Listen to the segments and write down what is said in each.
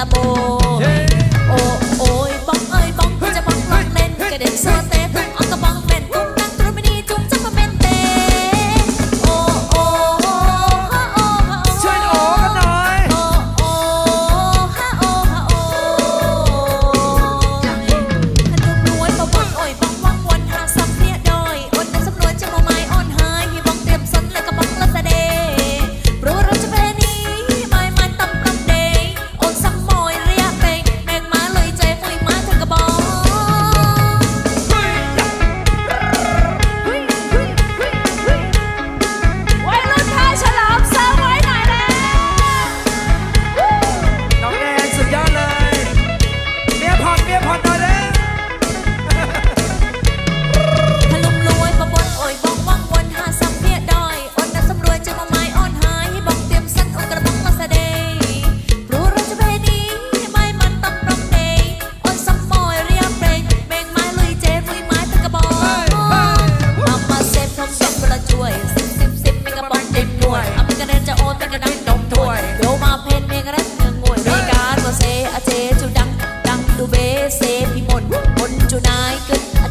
amor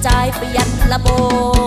จประหยัดระบบ